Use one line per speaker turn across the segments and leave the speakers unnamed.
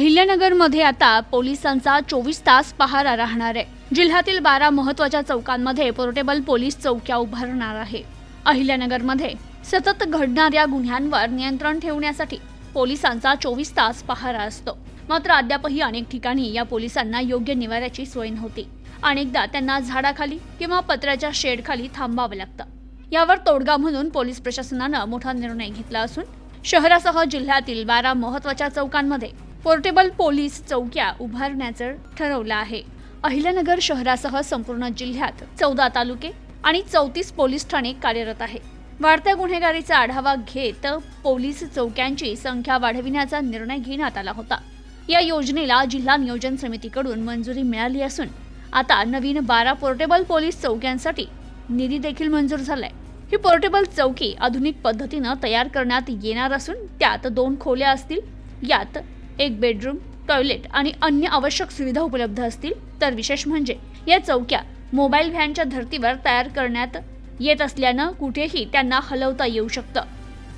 अहिल्यानगरमध्ये आता पोलिसांचा चोवीस तास पहारा राहणार आहे. जिल्ह्यातील बारा महत्त्वाच्या चौकांमध्ये पोर्टेबल पोलीस चौक्या उभारणार आहे. अहिल्यानगरमध्ये सतत घडणाऱ्या गुन्ह्यांवर नियंत्रण ठेवण्यासाठी पोलिसांचा चोवीस तास पहारा असतो. मात्र अद्यापही अनेक ठिकाणी या पोलिसांना योग्य निवाऱ्याची सोय नव्हती. अनेकदा त्यांना झाडाखाली किंवा पत्र्याच्या शेडखाली थांबावं लागतं. यावर तोडगा म्हणून पोलीस प्रशासनानं मोठा निर्णय घेतला असून शहरासह जिल्ह्यातील बारा महत्त्वाच्या चौकांमध्ये पोर्टेबल पोलीस चौक्या उभारण्याचं ठरवलं आहे. अहिल्यानगर शहरासह संपूर्ण जिल्ह्यात चौदा तालुके आणि चौतीस पोलीस ठाणे कार्यरत आहे. वाढत्या गुन्हेगारीचा आढावा घेत पोलीस चौक्यांची संख्या वाढविण्याचा निर्णय घेण्यात आला होता. या योजनेला जिल्हा नियोजन समितीकडून मंजुरी मिळाली असून आता नवीन बारा पोर्टेबल पोलीस चौक्यांसाठी निधी देखील मंजूर झालाय. ही पोर्टेबल चौकी आधुनिक पद्धतीनं तयार करण्यात येणार असून त्यात दोन खोल्या असतील. यात एक बेडरूम टॉयलेट आणि अन्य आवश्यक सुविधा उपलब्ध असतील तर विशेष म्हणजे या चौक्या मोबाईल व्हॅनच्या धर्तीवर तयार करण्यात येत असल्यानं कुठेही त्यांना हलवता येऊ शकतं.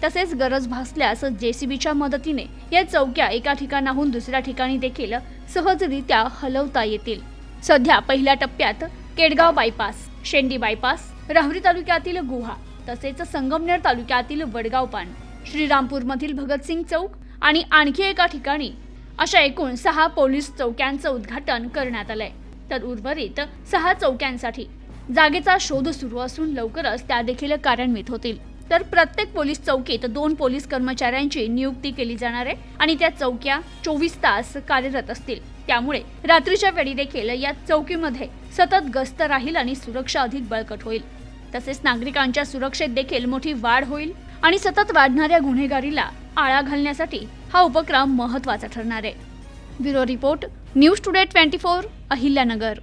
तसेच गरज भासल्यास जेसीबीच्या मदतीने या चौक्या एका ठिकाणाहून दुसऱ्या ठिकाणी देखील सहजरित्या हलवता येतील. सध्या पहिल्या टप्प्यात केडगाव बायपास शेंडी बायपास राहुरी तालुक्यातील गुहा तसेच संगमनेर तालुक्यातील वडगाव पान श्रीरामपूरमधील भगतसिंग चौक आणि आणखी एका ठिकाणी अशा एकूण सहा पोलीस चौक्यांचं उद्घाटन करण्यात आलंय. तर उर्वरित सहा चौक्यांसाठी जागेचा शोध सुरू असून लवकरच त्या देखील कार्यान्वित होतील. तर प्रत्येक पोलीस चौकीत दोन पोलीस कर्मचाऱ्यांची नियुक्ती केली जाणार आहे आणि त्या चौक्या चोवीस तास कार्यरत असतील. त्यामुळे रात्रीच्या वेळी देखील या चौकीमध्ये सतत गस्त राहील आणि सुरक्षा अधिक बळकट होईल. तसेच नागरिकांच्या सुरक्षेत देखील मोठी वाढ होईल आणि सतत वाढणाऱ्या गुन्हेगारीला आळा घालण्यासाठी हा उपक्रम महत्त्वाचा ठरणार आहे. Bureau report news today twenty four Ahilyanagar.